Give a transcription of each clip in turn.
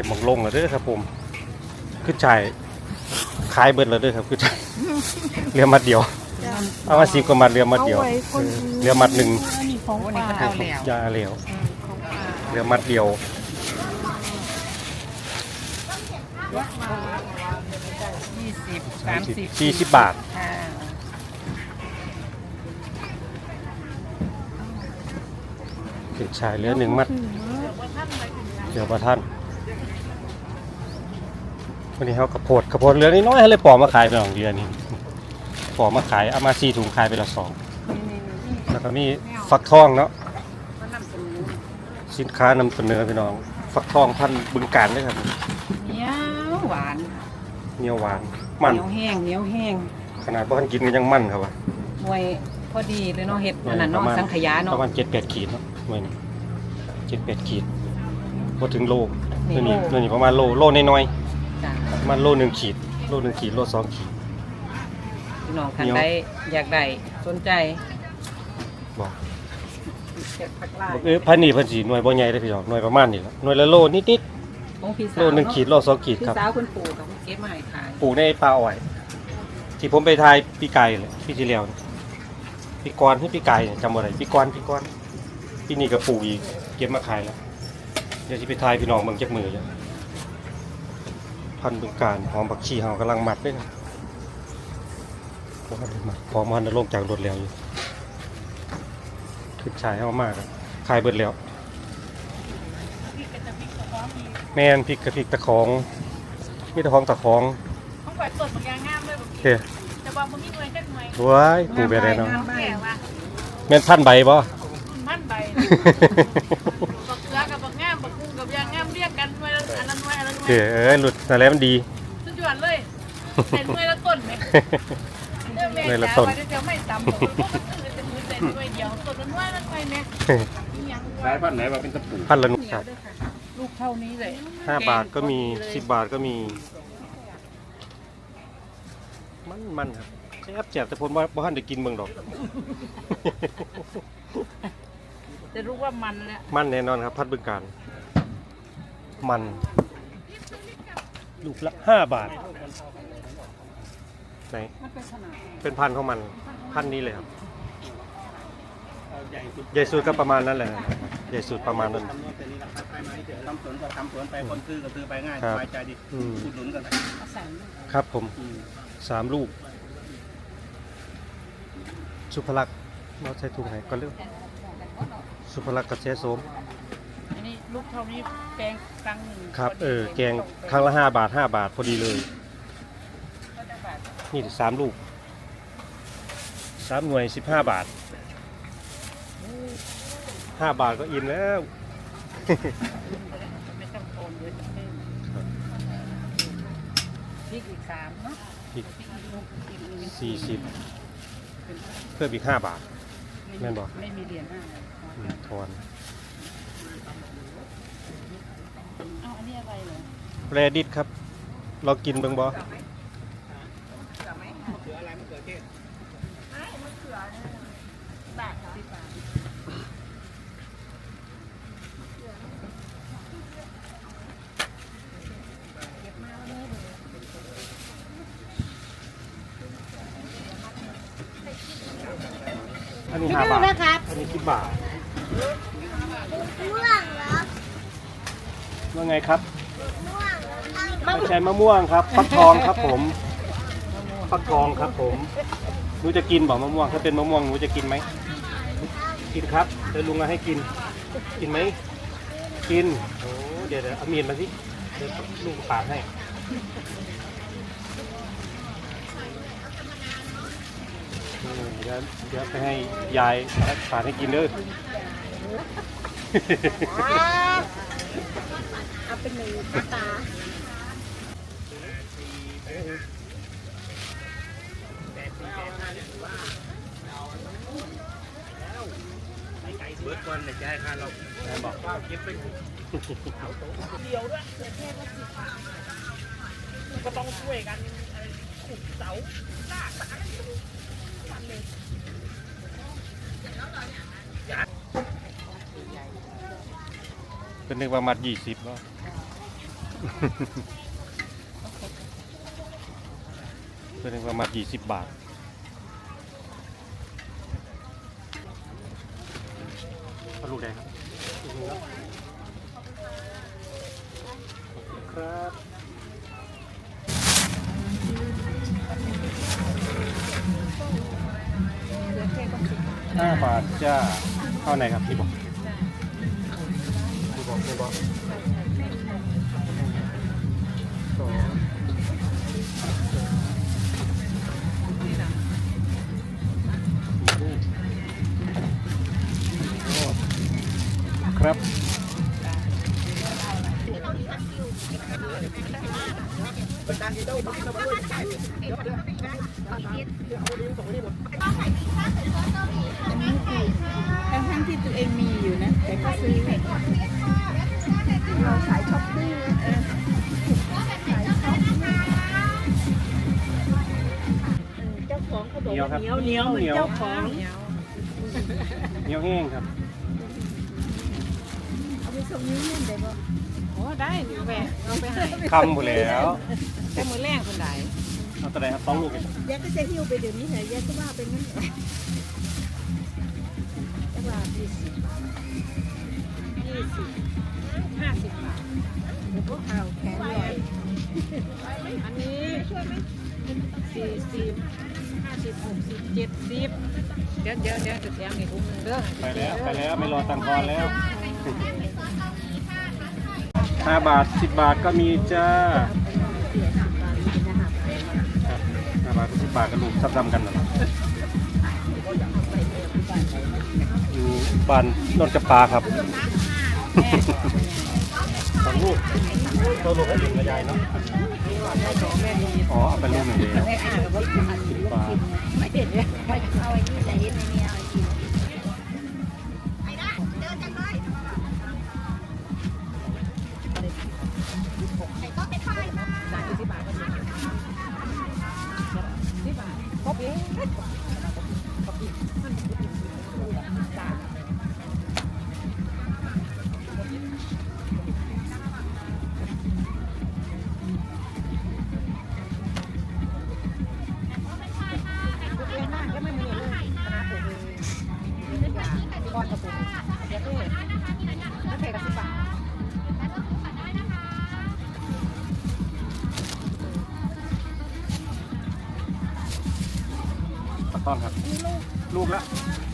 ต็มหมองลงแล้วเด้อครับผมคือจ่ายขายเบิดแล้วเด้อครับคือจ่ายเรือมัดเดียว เอามาสิบกว่ามัดเรือมัดเดียวเอาไว้คนเออเรือมัดหนึ่งอันนี้ของวันนี้ฝาก็กเอาแล้วยาเหลวอืมของป้าเรือมัดเดียวยี่สิบสามสิบสี่สิบบาทค่ะถึงชายเรือหนึ่งมัดเดี๋ยวประท่าน วันนี้เขากระโพดกระโพดเรือน้อยๆให้เลยปอมาขายไปหน่องเรือนี้ปอมาขายเอามาสี่ถุงขายไปละสองนี่นี่นี่แล้วก็มีฟักทองเนาะก็นำเสนอสินค้านำเสนอพี่น้อง ฟักทองพันธุ์บึงการด้วยครับเหนียวหวานเหนียวหวานมันเหนียวแห้งเหนียวแห้งขนาดว่าท่านกินก็ยังมันครับว่าหน่วยพอดีเลยเนาะเห็ดอันนั้นเนาะสังขยาปเนาะระมาณเจ็ดแปดขีดเนาะหน่วยนี้เจ็ดแปดขีดพอถึงโลนี่นี่นี่โลนี่ประมาณโลโลน้อยจ้ะๆประ มาณโลหนึ่งขีด โลหนึ่งขีด โลสองขีด พี่น้องคันเหนียวใดอยากได้สนใจบอกเก็บผักลาบอกเอ้ยพันนี่เพันสีหน่วยบ่ใหญ่เลยพี่น้องหน่วยประมาณนี้ละหน่วยละโลนิดของพี่ๆสาโลวหนึ่งเนาะขีด โลสองขีดพี่ครับ สาวคุณปู่กับเก็บมาให้ขายปลูกในป่าอ้อย ที่ผมไปทายปีไก่เลยปีที่แล้วนี่ปีกรที่ปีไก่เนี่ยจำบ่ได้ปีกรปีกรปีนี้ก็ปลูกอีกเก็บมาขายแล้วเดี๋ยวที่ไปทายพี่น้องเมืองจักมือจ้ะ พันธุ์บึงการหอมบักชีเฮากำลังมัดด้วยนะพอมันมัดพอมันลงจากรถแล้วอยู่ขึ้นชายเฮามากอะขายเบิดแล้ว แม่นพริกกระพริกตะของมีตะของตะของของฝ่ายตรวจบางอย่างงามเลยบางโอทีเคแต่ว่ามันมีหน่วยจักหน่วยว้ายปลูกไปได้เนาะงามใบแก่ว่าแม่นพันใบบ่พันใบบักเกลือกับ อันละหโอน่วเคยเอ้ยหลุดอะไรมันดี สุดยอดเลยเห็นหน่วยละต้นไหมเด้อแม่หน่วยละจ๋าต้นว่าเดี๋ยวไม่ต่ำหรอกเพราะมันอื่นจะมือเต็มหน่วยเดียวต้นละหน่วยละหน่วยแม่อีหยังสายพันธุ์ไหนมาเป็นตะปูพันละหนุครับลูกเท่านี้เลยห้าบาทก็มีสิบบาทก็มี มันมันครับแซ่บแจ่บแต่ผมว่าบ่ทันได้กินเบิ่งดอกจะรู้ว่ามันแล้วมันแน่นอนครับ พัดบึงการมัน ลูกละห้าบาทไหนมันเป็นขนาดเป็นพันธุ์ของมันพันธุ์นี้เลยครับ ใหญ่สุดก็ประมาณนั้นแหละ ใหญ่สุดประมาณนั้น ทำนวนเป็นนี่แหละครับไปไหมเดี๋ยวทำสวนก็ทำสวนไปคนซื้อก็ซื้อไปง่ายคสรับบายใจดีอืม อุดหนุนกันเอาใส่นี่ครับผมอืมสามลูก สุภลักษณ์เราใช้ถุงไหนก็เลือกสุภลักษณ์กับเชโสมอันนี้ ลูกเท่านี้แกงครั้งหนึ่งครับพดีเออแกงครั้งละห้าบาทห้าบาทพอดีเลยนี่สามลูกสามหน่วยสิบห้าบาทห้าบาทก็อิ่มแล้ว ไม่ต้องโอนเยอะเพิ่มพริกอีกสามเนาะอีกพริกอีกลูกอีกหนึ่งสี่สิบเพิ่มอีกห้าบาท แม่นบ่ ไม่มีเหรียญห้าอืมทอนอ้าวอันนี้อะ ไรเหรอแรดิตครับ เรากินเบิ่งบ่อันนี้ห้าบาทอันนี้สิบบาทว่าไงครับ ไม่ใช่มะม่วงครับฟักทองครับผมฟักทองครับผมหนูจะกินบอกมะม่วงถ้าเป็นมะม่วงหนูจะกินไหมกินครับเดี๋ยวลุงเอาให้กิน กินไหมกินโอ้เดี๋ยวเดี๋ยวเอามีดมาสิเดี๋ยวลุงปาดให้เออเดี๋ยวเดี๋ยวไปให้ยายปาดให้กินเด้อ เอาเป็นหนึ่งตา เบิร์ดก่อนเนี่ยจะให้ค่าเราแม่บอกเก็บไปเดียวด้วยเหลือแค่ละสิบบาทก็ต้องช่วยกันขุดเสาลากสายมันเลยเป็นนึกว่ามัดยี่สิบแล้วเพื่อนว่ามากี่สิบบาทเอาลูกแดงครับลูกนี้เนาะครับห้าบาทจ้าเข้าไหนครับพี่บอกพี่บอกพี่บอก ครับ ทั้งทั้งที่ตัวเองมีอยู่นะ แต่ก็ซื้อเราสายช้อปปิ้งเออสายช้อปปิ้งเจ้าของเขาบอกว่าเหนียวเหนียวเหมือนเจ้าของ เหนียวแห้งครับเอาไป ส่งนิ้วเล่นได้บ่โอ้ได้หนูแหวะเอาไปให้คำหมดแล้วแต่มือแรงคนใดเอาตัวไหนครับต้องลูกเลยยายก็จะหิ้วไปเดี๋ยวนี้เหรอยายก็ว่าเป็นงั้นเหรอจะว่ายี่สิบยี่สิบห้าสิบบาทเดี๋ยวพวกเอาแขนลอยอันนี้สี่สิบห้าสิบหกสิบเจ็ดสิบเดี๋ยวเดี๋ยวเดี๋ยวจะแถมอีกถุงหนึงเด้อไปแล้วไปแล้วไม่รอตังค์ทอนแล้ว ห้าบาทสิบบาทก็มีจ้าเสียสิบบาทนะครับครับห้าบาทสิบบาทก็ลูกซ้ำๆกันนะอยู่บ้านนนท์จับปลาครับสองลูกตัวลูกให้หนึ่งกระยายเนาะอ๋อเอาไปลูกหนึ่งเดียวได้อ่านกับว่ากินสิบบาท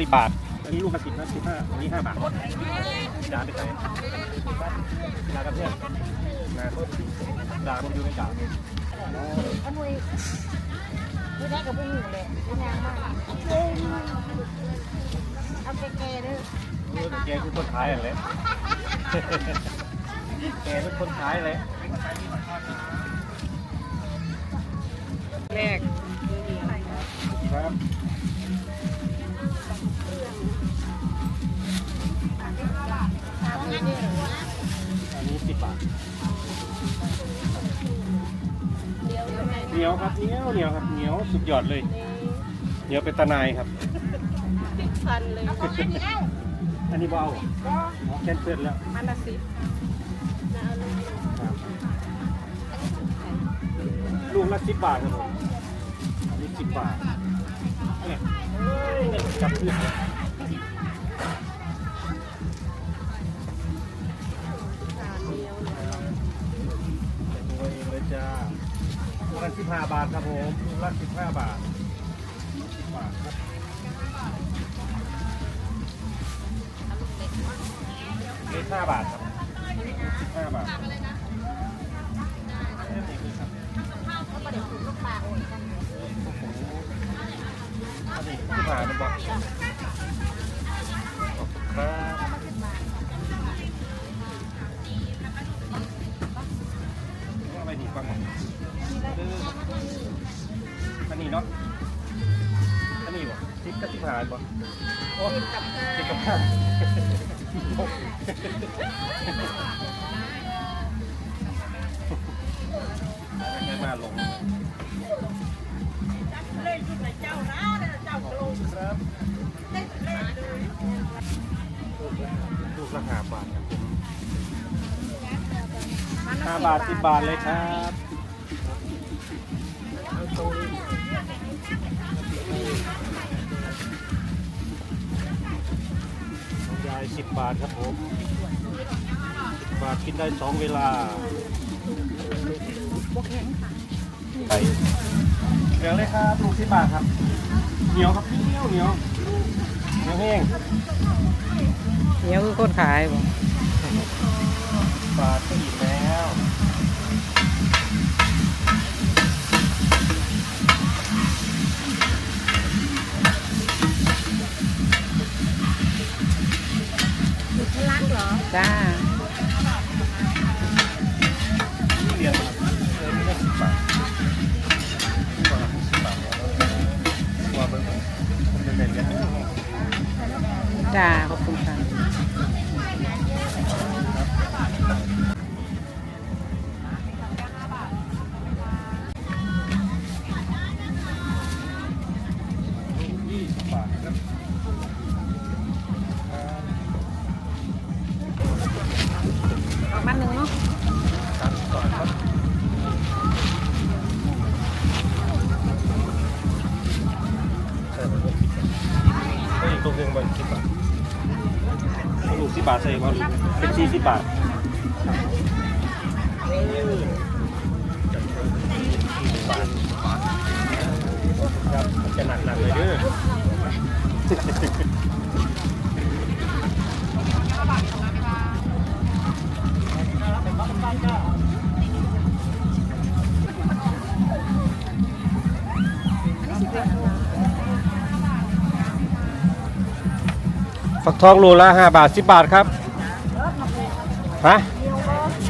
สิบบาท อันนี้ลูกละสิบนะสิบห้าอันนี้ห้าบาทจานไปไหนจานกับเพื่อนนะจานผมอยู่ในจ่านเอาหน่วยดูได้กับพวกหนูเลยดูงานมากเอาแก่ๆเด้อรู้แต่แกคือคนท้ายอะไรแกเป็นคนท้ายเลยแรกครับ อันนี้สิบบาทเหนียวครับเหนียวเหนียวครับเหนียวสุดยอดเลยเหนียวเป็นตะนายครับพันเลยอันนี้เบเอาอ๋อแคนเซิลแล้วมันละสิบลูกละสิบบาทครับผมอันนี้สิบบาทเนี่ยจับขึ้นตัว ลูกละสิบห้าบาทครับผมลูกละสิบห้าบาทสิบบาทครับเล็กห้าบาทครับสิบห้าบาทอันนี้ที่ผ่านมันบอกขอบคุณ บที่ผ่านบ่โอ้ทิปกับข้าวไม่มาลงครับลูกละห้าบาทครับผมมันละห้าบาทสิบบาทเลยครับายสิบบาทครับผมสิบบาทกินได้สองเวลาไปเหลืองเลยครับลูกสิบบาทครับ เหนียวครับเหนียวเหนียวเหนียวแห้งเดี๋ยวคือคนขายบ่บาทก็อีกแล้ว บบาทใส่ก่อนเป็นสี่สิบบาท40บาทครับมันจะหนักๆเลยเด้อฝัก ปักทองโลละห้าบาทสิบบาทครับฮะ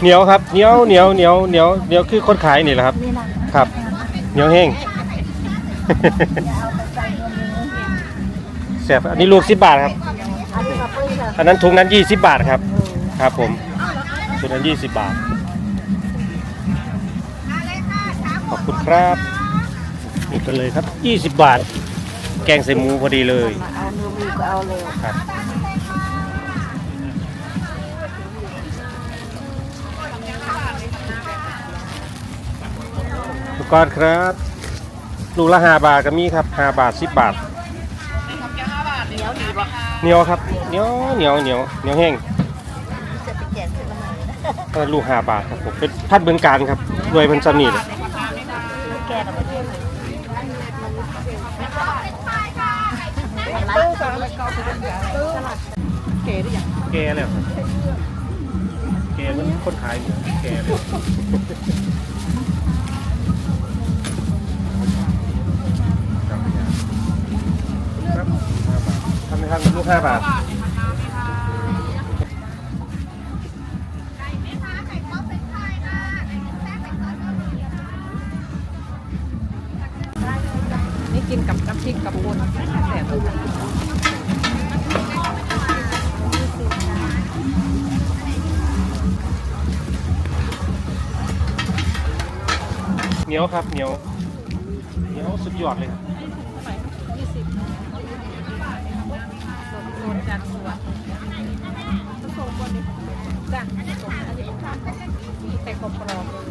เหนียวครับเหนียวเหนียวเหนียวเหนียวเหนียวคือคนขายนี่แหละครับ ครับเหนียวแห้งแสบอันนี้ลูกสิบบาทครับ อันนั้นถุงนั้นยี่สิบบาทครับ ครับผมถุงนั้นยี่สิบบาท ขอบคุณครับนี่กันเลยครับยี่สิบบาท แกงใส่หมูพอดีเลยเอาเนื้อมีก็เอาเลยครับทุกคนครับ ลูกละห้าบาทก็มีครับห้าบาทสิบบาทเหนียวครับเหนียวเหนียวเหนียวเหนียวแห้งจะไปแจกขึ้นมาใหม่ก็ลูกห้าบาทครับผมเป็นพัดเบืองการครับรวยเป็นซันนี่เลย แกเราไปเที่ยวไหน เก๋หรือยังแกแล้วครับแกมันคนขายหมูแกเลยครับห้าบาททำไหมครับลูกห้าบาท นียวครับเหนียวเหนียวสุดยอดเลยครับยี่สิบโซนจานสวนผสมบนดิจ้ะผสมอันนี้แต่กรอบๆเลย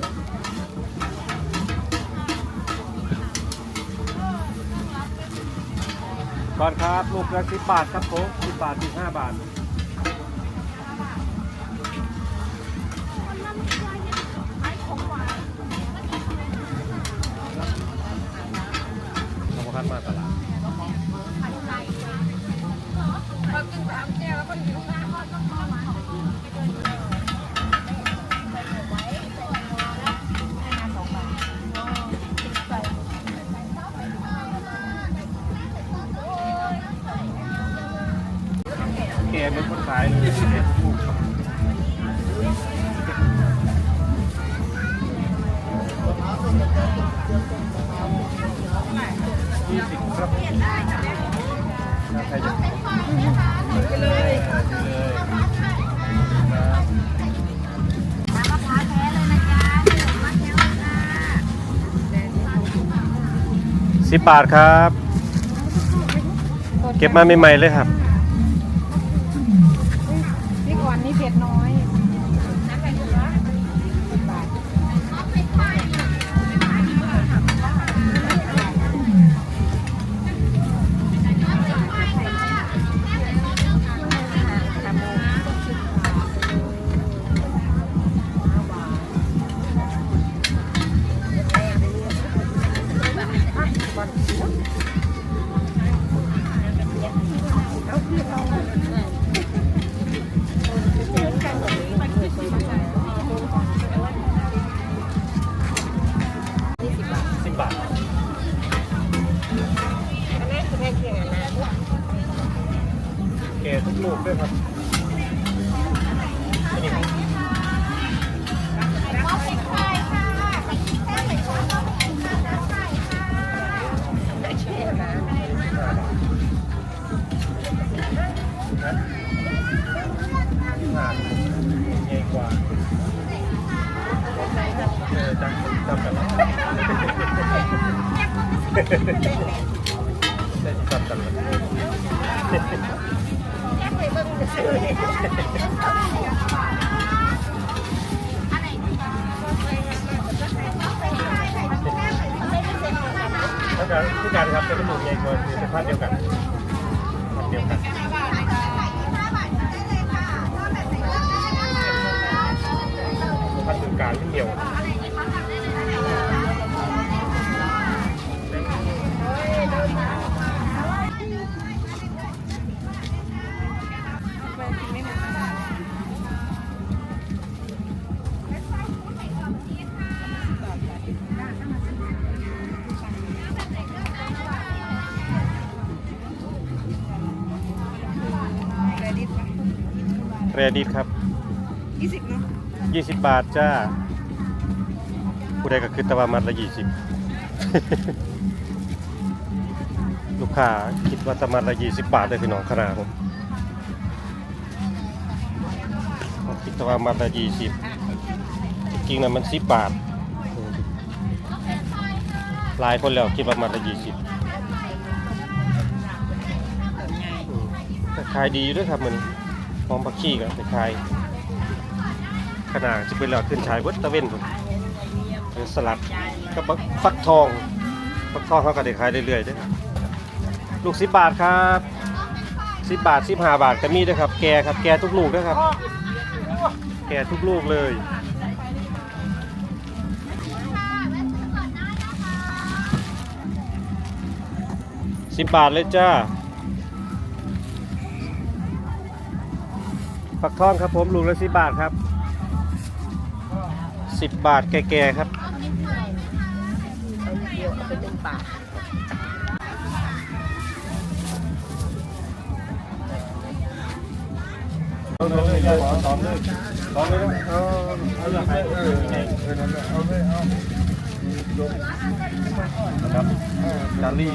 ก่อนครับ ลูกละสิบบาทครับผมสิบบาทสิบห้าบาท เบบาทครับ เก็บมาใหม่ๆเลยครับ พริกอ่อนนี่เผ็ดน้อย ได้ทำกันแล้วแยกไปเบิ่งจะซื้อแล้วก็ผู้การครับเป็นจมูกใหญ่กว่าคือเป็นพันธุ์เดียวกัน รดิตครับยี่สิบเนาะยี่สิบบาทจ้า ผู้ใดก็คือตะวันมัดละยี่สิบลูกค้าคิดว่าตะมัดละยี่สิบบาทเลยพี่น้องขนาดผมผมคิดตะวันมัดละยี่สิบจริงๆนะมันสิบบาทหลายคนแล้วคิดว่ามัดละยี่สิบแต่ขายดีอยู่ด้วยครับมัน พร้อมผักชีก็ไปขายขนาดจะเป็นหลอดขึ้นชายเบิดตะเว้นผมเป็นสลัดกับบักฟักทองฟักทองเขาก็ได้ขายเรื่อยๆด้อลูกสิบบาทครับสิบบาทสิบห้าบาทก็มีด้วยครับ แกครับ แกทุกลูกด้วยครับ แกทุกลูกเลยสิบบาทเลยจ้า ฟักทองครับผมลูกละสิบบาทครับสิบบาทแก่ๆครับเดียวเอาไปเป็นปากเอาเลยซ้อมเลยซ้อมเลยเอาเอาอยากให้เออเอาเลยเอาครับจารี่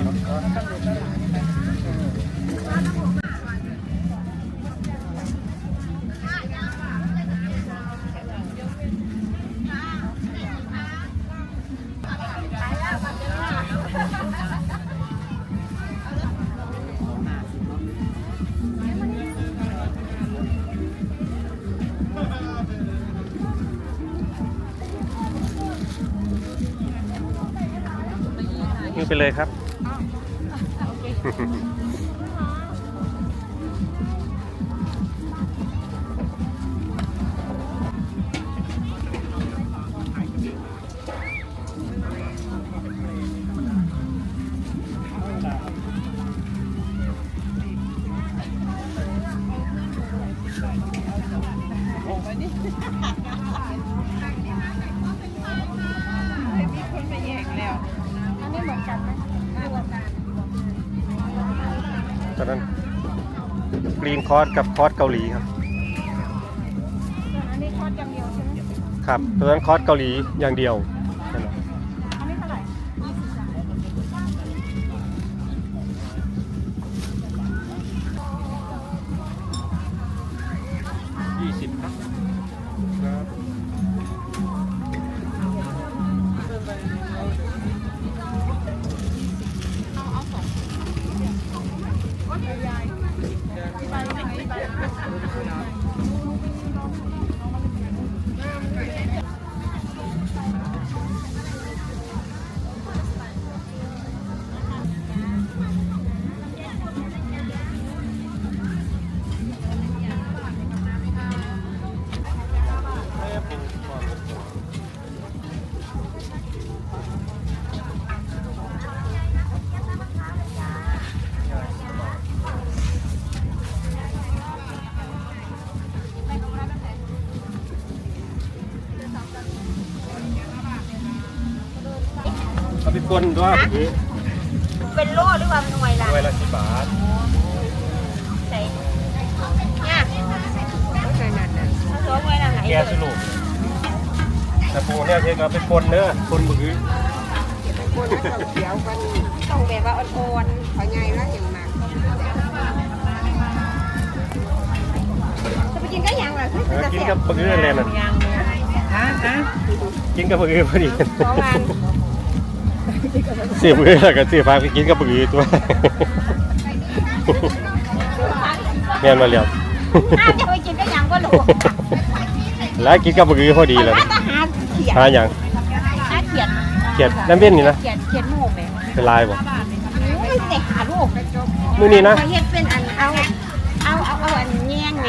ไปเลยครับอั ตอนนั้นกรีนคอร์สกับคอร์สเกาหลีครับ อันนี้ทอดอย่างเดียวใช่ไหมครับตอนนั้นคอร์สเกาหลีอย่างเดียว เอาไปปนด้วยเมื่อกี้เป็นโล่หรือว่าหน่วยละด้วยละสิบบาทใส่เนี่ยก็ใช่นั่นน่ะสองหน่วยละไหนแกสรุปแต่ปูเนี่ยเทก็เอาไปปนเนอะปนมือกี้คนนั้นเราเขียวกันต้องแบบว่าอ่อนๆเขาใหญ่แล้วอย่างมากจะไปกินก็ยังล่ะคือเออกินกับมือกี้อะไรนั่นยังอะอะกินกับมือพอดีสองวัน เสียมือแล้วก็เสียฟ้าไปกินกับมือตัวแม่นมาแล้วน่าจะไปกินได้ยังก็รู้แล้วกินกับมือพอดีแล้วหาเขียดหาอย่างหาเขียดเขียดน้ำเว้นนี่นะเขียดเขียดหมูกเลยเป็นลายบ่ไม่แต่หาลูกมื้อนี้นะเขาเฮ็ดเป็นอันเอาเอาเอาเอาอันแยงแหม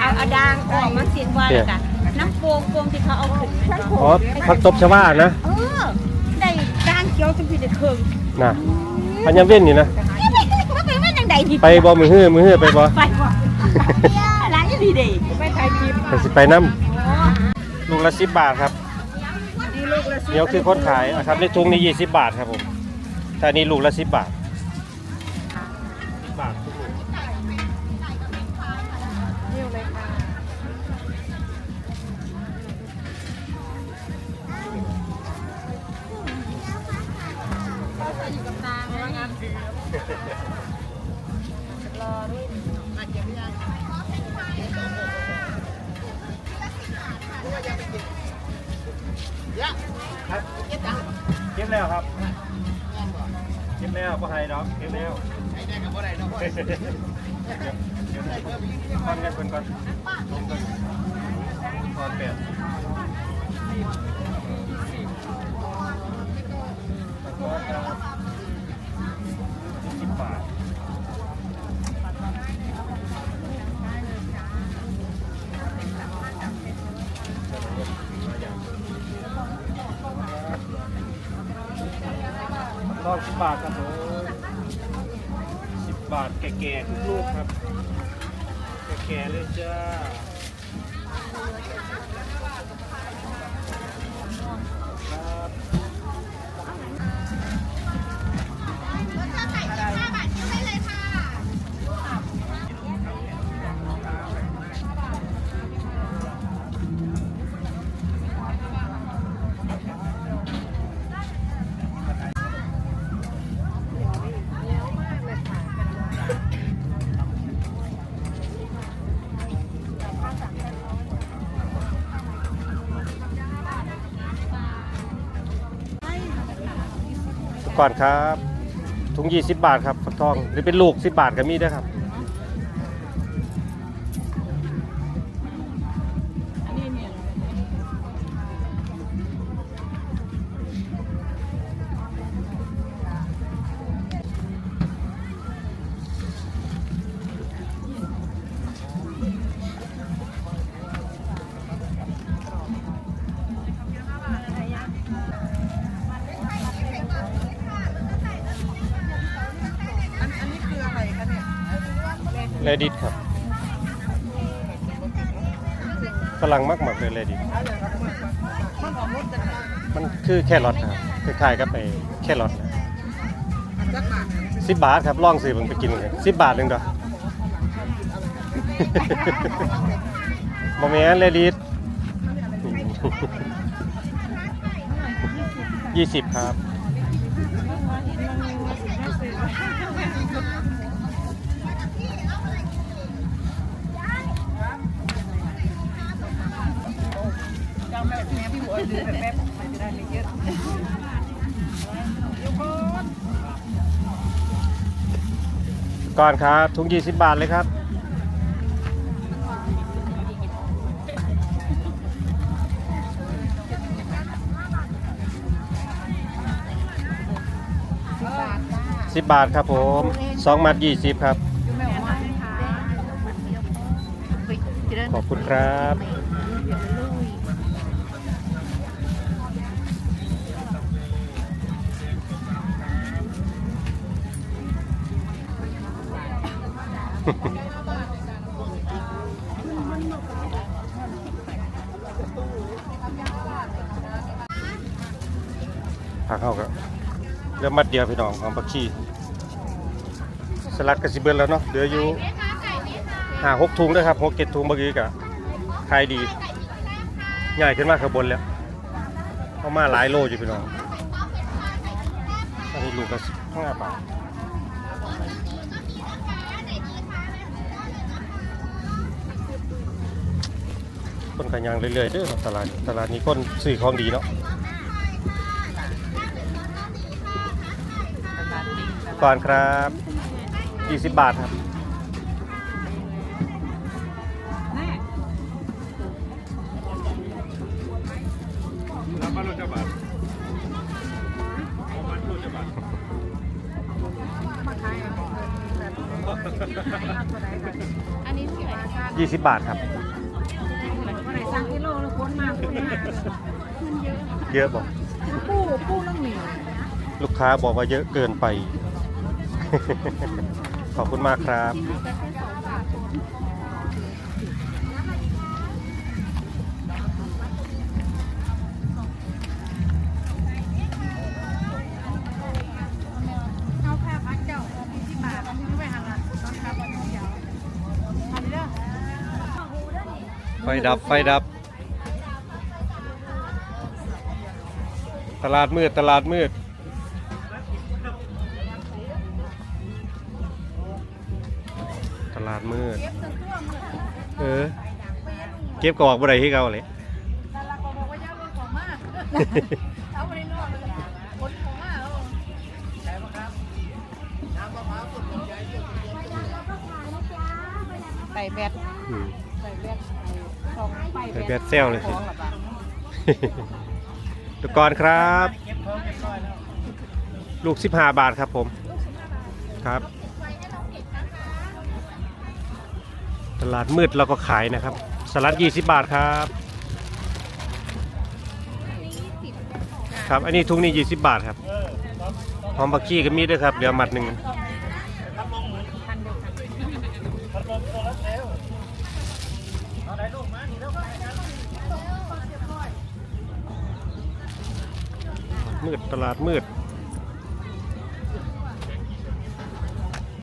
เอาเอาดางออกมาสิว่าแล้วกันน้ำโป่งโป่งที่เขาเอาขึ้นทั้งโป่อ๋องผักตบชวานะเออได้ ดางเขียวจังสิได้เครื่องน่ะอันยำเว้นนี่นะมันเป็นว่าจังใดนี่ไปบ่มือฮื้อมือฮื้อไปบ่ไปบ่ร้านดีดีไปถ่ายคลิปไปสิไปน้ำลูกละ10บาทครับนี่ลูกละสิบเดี๋ยวคือคนขายอะครับในถุงนี้20บาทครับผมถ้านี้ลูกละ10บาท แล้วบ่ให้ดอกเก็บแล้วใช้ได้กับบ่ได้ดอกเดี๋ยวเดี๋ยวก่อนกันเพิ่นก่อน บาทแก่ๆทุกลูกครับ แก่ๆเลยจ้า ก่อนครับถุง20บาทครับฟักทองหรือเป็นลูก10บาทก็มีด้วยครับ เลดิตครับฝรั่งมากมากเลยเลดิตมันคือแครอทครับคล้ายๆกับไอ้แครอทนะอันจักบาทสิบบาทครับลองซื้อมันไปกินเลยสิบบาทหนึ่งเด้อบะแม่นเลดิตยี่สิบครับ ก่อนครับถุงยี่สิบบาทเลยครับสิบบาทครับผมสองมัดยี่สิบครับ ขอบคุณครับ ผักเข้าก็เริ่มมัดเดียวพี่น้องของผักชีสลัดกระสิเบิดแล้วเนาะเหลืออยู่หาหกถุงนะครับหกเจ็ดถุงเมื่อกี้กะขายดีใหญ่ขึ้นมากข้างบนแล้วเข้ามาหลายโลอยู่พี่น้องอันนี้ลูกละสิบห้าบาทคนกันยังเรื่อยๆเด้อตลาดตลาดนี้คนซื้อของดีเนาะ ก่อนครับ20บาทครับแน่แล้วก็รถจะบัตรเอามันรถจะบัตรมาขายแบบแบบอันนี้เท่าไหร่20บาทครับอะไรสั่งกิโลแล้วคนมากคนมากเยอะบอก ปูปูน้องหมีลูกค้าบอกว่าเยอะเกินไป ขอบคุณมากครับเอาผ้าพันเจ้าที่บาทที่ไม่หันละตอนครับวันเดียวทำเด้อไฟดับ ไฟดับ ตลาดมืด ตลาดมืด เก็บกอกบ่ได้ที่เก่าเลยแต่ละคนบอกว่าย่าลดของมากเอาไปนอกเลยคนของมากเอาใส่แบตอืม ใส่แบตสองไปใส่แบตเซลเลยสิ ของหรอปะทุกคนครับ ลูก 15 บาทครับผมครับ ตลาดมืดเราก็ขายนะครับ สลัด20 บาทครับ ครับ อันนี้ทุงนี้20 บาทครับหอมผักชีก็มีด้วยครับ เดี๋ยวมัดหนึ่งมืดตลาดมืด